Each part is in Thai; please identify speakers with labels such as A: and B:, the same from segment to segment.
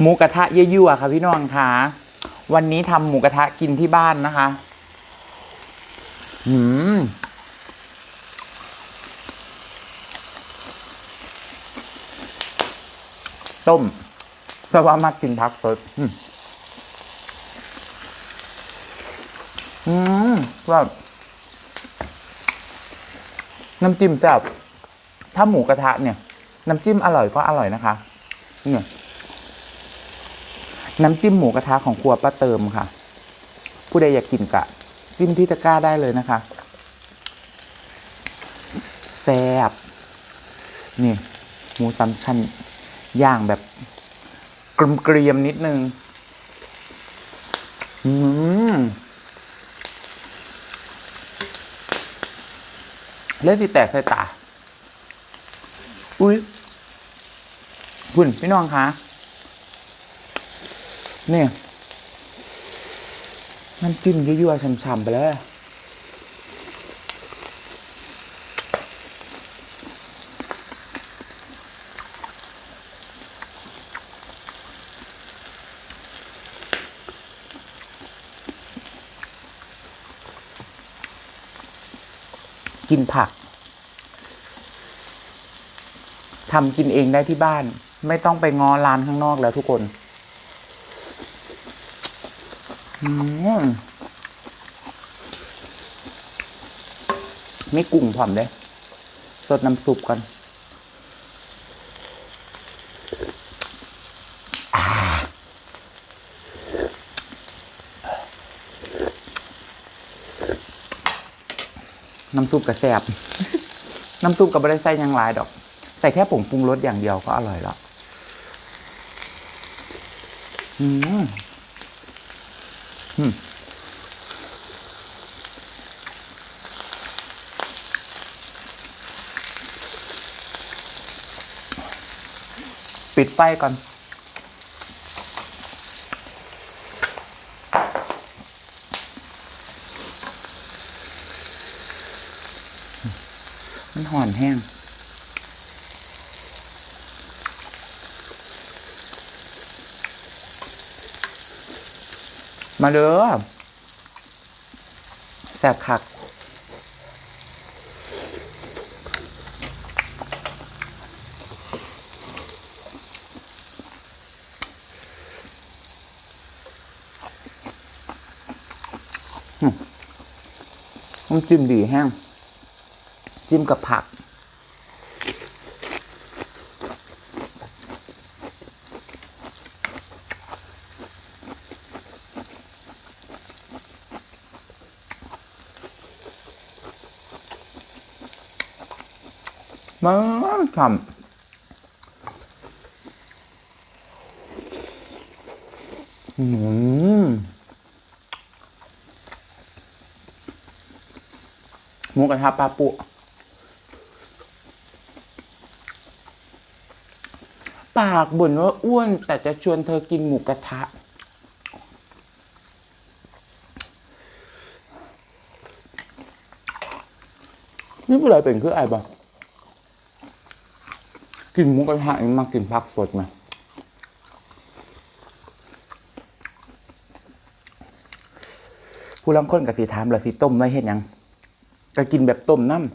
A: หมูกระทะเยั่วๆค่ะพี่น้องค่ะ วันนี้ทำหมูกระทะกินที่บ้านนะคะ อืม ต้มเพราะว่ามักกินพักสด อืมอืมแบบน้ำจิ้มแซ่บถ้าหมูกระทะเนี่ย น้ำจิ้มอร่อยก็อร่อยนะคะ เนี่ย น้ำจิ้มหมูกระทะของครัวป้าเติมค่ะ ผู้ใดอยากกินกะ จิ้มที่ตะกร้าได้เลยนะคะแซ่บนี่ หมูสามชั้นย่างแบบกลมเกรียมนิดนึง อืมเล่นที่แตกใส่ตา อุ้ยคุณพี่น้องคะ เนี่ยน้ำจิ้มยั่วๆช่ำๆไปเลยกินผักทำกินเองได้ที่บ้าน ไม่ต้องไปงอร้านข้างนอกแล้วทุกคน ไม่กุ้งผอมเลยสดน้ำซุปก่อนอ่าน้ำซุปกระแซบน้ำซุปกับบริใส่หยังหลายดอก ใส่แค่ผงปรุงรสอย่างเดียวก็อร่อยแล้ว อืมอืม ปิดไฟก่อน มันห่อนแห้ง มาเด้อแสบคักอืมน้ำจิ้มดีแห้ง จิ้มกับผัก มันฉ่ำอืมหมูกระทะปลาปุปากบ่นว่าอ้วน แต่จะชวนเธอกินหมูกระทะ นี่เป็นไรเป็นคือไอ้บ้าง กินหมูกระทะนี่มากินผักสดไหมผู้ลังคนกับสีถามแล้วสีต้มไว้เห็นยังก็กินแบบต้มน้ำ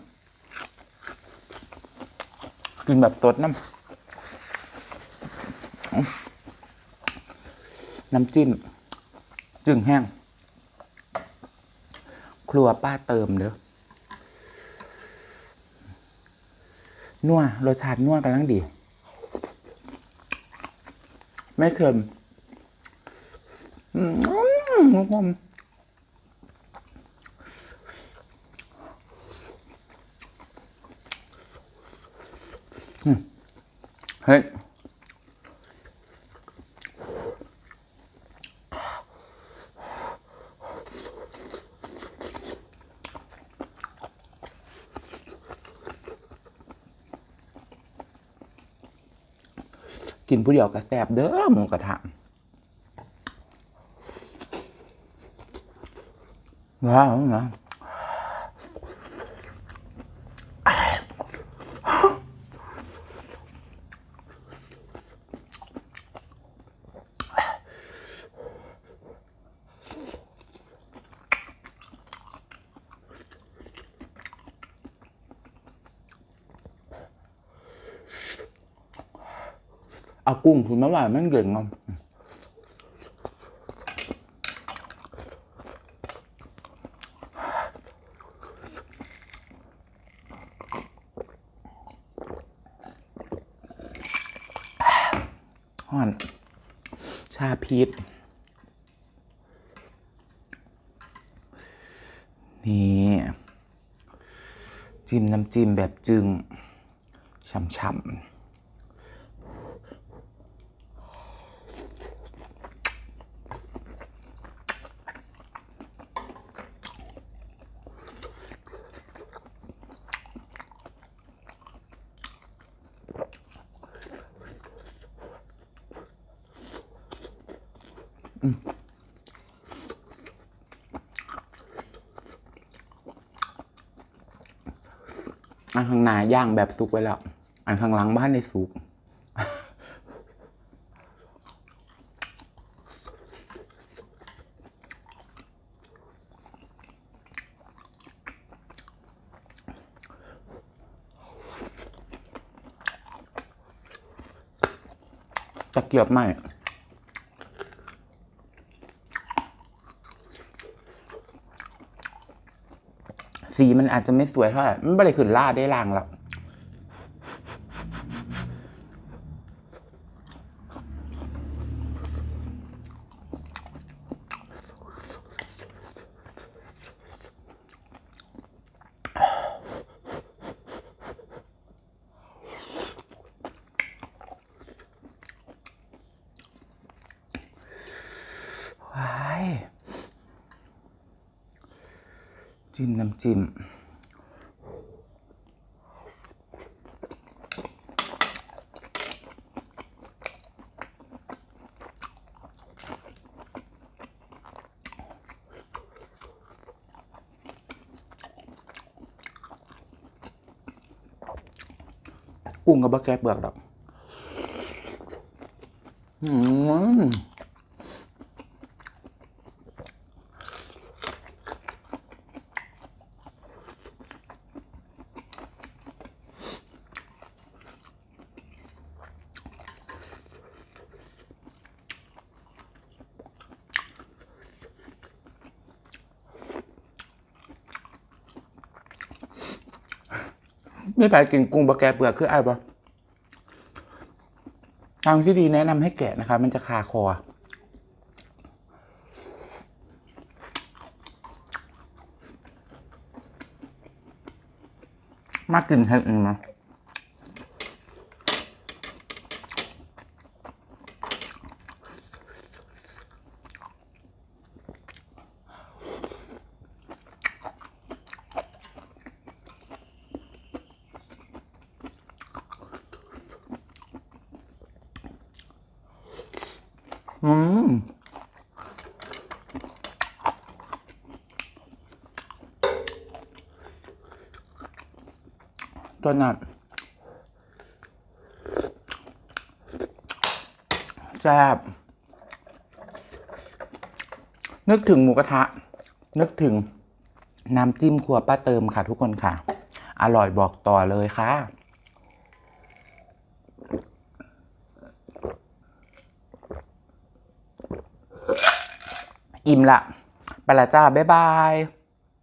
A: กินแบบสดน้ำน้ำจิ้ม จึงแห้ง ครัวป้าเติมเด้อ นัวรสชาตินัวกำลังดี ไม่เค็มอืมทุกคนเฮ้ย กินผู้เดียวก็แสบเด้อหมูกระทะว้าวนะ เอากุ้งคุณมาว่ามันเก่งงอมห่อนชาพีชนี่จิ้มน้ำจิ้มแบบจึงช่ำ อันข้างหน้าย่างแบบสุกไว้แล้ว อันข้างหลังบ้านในสุกตะเกียบไหม สีมันอาจจะไม่สวยเท่าไหร่มันไม่ได้ขึ้นล่าได้ล่างแล้ว จิ้มน้ำจิ้มกุ้งกับบะแกะเปลือกดอก อืม ไม่ไปกินกุ้งบะแกะเปลือกคืออะไรปะทางที่ดีแนะนำให้แกะนะคะมันจะคาคอ มากกลิ่นแค่อื่นนะอืม ตัวนัดแซ่บนึกถึงหมูกระทะ นึกถึงน้ำจิ้มครัวป้าเติมค่ะทุกคนค่ะ อร่อยบอกต่อเลยค่ะ อิ่มละไปละจ้า บ๊ายบาย